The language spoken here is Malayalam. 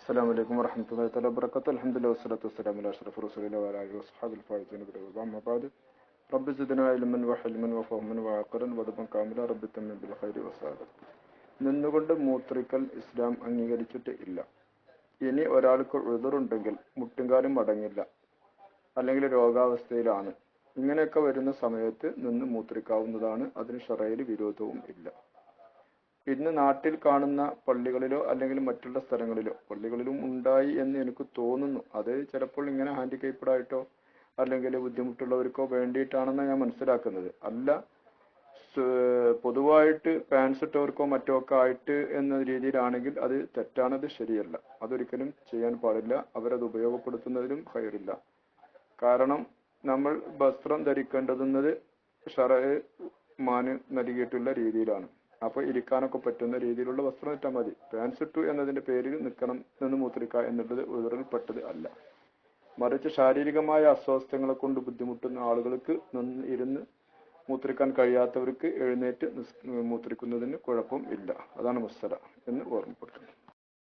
السلام عليكم ورحمة الله تعالى وبركاته الحمد لله والصلاة والسلام على أشرف رسول الله وعلى آله وصحبه الفائزين بالرضا أما بعد رب زدنا علما وحلما وفهما وعقلا وضبا كاملا رب تمن بالخير والسعادة നിന്നുകൊണ്ട് മൂത്രിക്കൽ ഇസ്ലാം അംഗീകരിച്ചിട്ട് ഇല്ല ഇനി ഒരാൾക്ക് ഉഴുതുറുണ്ടെങ്കിൽ മുട്ടുംകാലും മടങ്ങില്ല അല്ലെങ്കിൽ രോഗാവസ്ഥയിലാണ് ഇങ്ങനെയൊക്കെ വരുന്ന സമയത്ത് നിന്ന് മൂത്രിക്കാവുന്നതാണ് അതിന് ഷറയിൽ വിരോധവും ഇല്ല ഇന്ന് നാട്ടിൽ കാണുന്ന പള്ളികളിലോ അല്ലെങ്കിൽ മറ്റുള്ള സ്ഥലങ്ങളിലോ പള്ളികളിലും ഉണ്ടായി എന്ന് എനിക്ക് തോന്നുന്നു. അത് ചിലപ്പോൾ ഇങ്ങനെ ഹാൻഡിക്കേപ്ഡ് ആയിട്ടോ അല്ലെങ്കിൽ ബുദ്ധിമുട്ടുള്ളവർക്കോ വേണ്ടിയിട്ടാണെന്ന് ഞാൻ മനസ്സിലാക്കുന്നത്. അല്ല പൊതുവായിട്ട് പാൻസ് ഇട്ടവർക്കോ മറ്റോ ഒക്കെ ആയിട്ട് എന്ന രീതിയിലാണെങ്കിൽ അത് തെറ്റാണത് ശരിയല്ല. അതൊരിക്കലും ചെയ്യാൻ പാടില്ല. അവരത് ഉപയോഗപ്പെടുത്തുന്നതിലും ഹയറില്ല കാരണം നമ്മൾ വസ്ത്രം ധരിക്കേണ്ടതെന്നത് ഷറ മാന് നൽകിയിട്ടുള്ള രീതിയിലാണ്. അപ്പൊ ഇരിക്കാനൊക്കെ പറ്റുന്ന രീതിയിലുള്ള വസ്ത്രം ഇട്ടാൽ മതി. പാൻസ് ഇട്ടു എന്നതിന്റെ പേരിൽ നിൽക്കണം നിന്ന് മൂത്രിക്ക എന്നുള്ളത് ഉയറിൽപ്പെട്ടത് അല്ല. മറിച്ച് ശാരീരികമായ അസ്വസ്ഥങ്ങളെ കൊണ്ട് ബുദ്ധിമുട്ടുന്ന ആളുകൾക്ക് നിന്ന് ഇരുന്ന് മൂത്രിക്കാൻ കഴിയാത്തവർക്ക് എഴുന്നേറ്റ് മൂത്രിക്കുന്നതിന് കുഴപ്പം ഇല്ല. അതാണ് മുസ്സല എന്ന് ഓർമ്മപ്പെടുത്തുന്നു.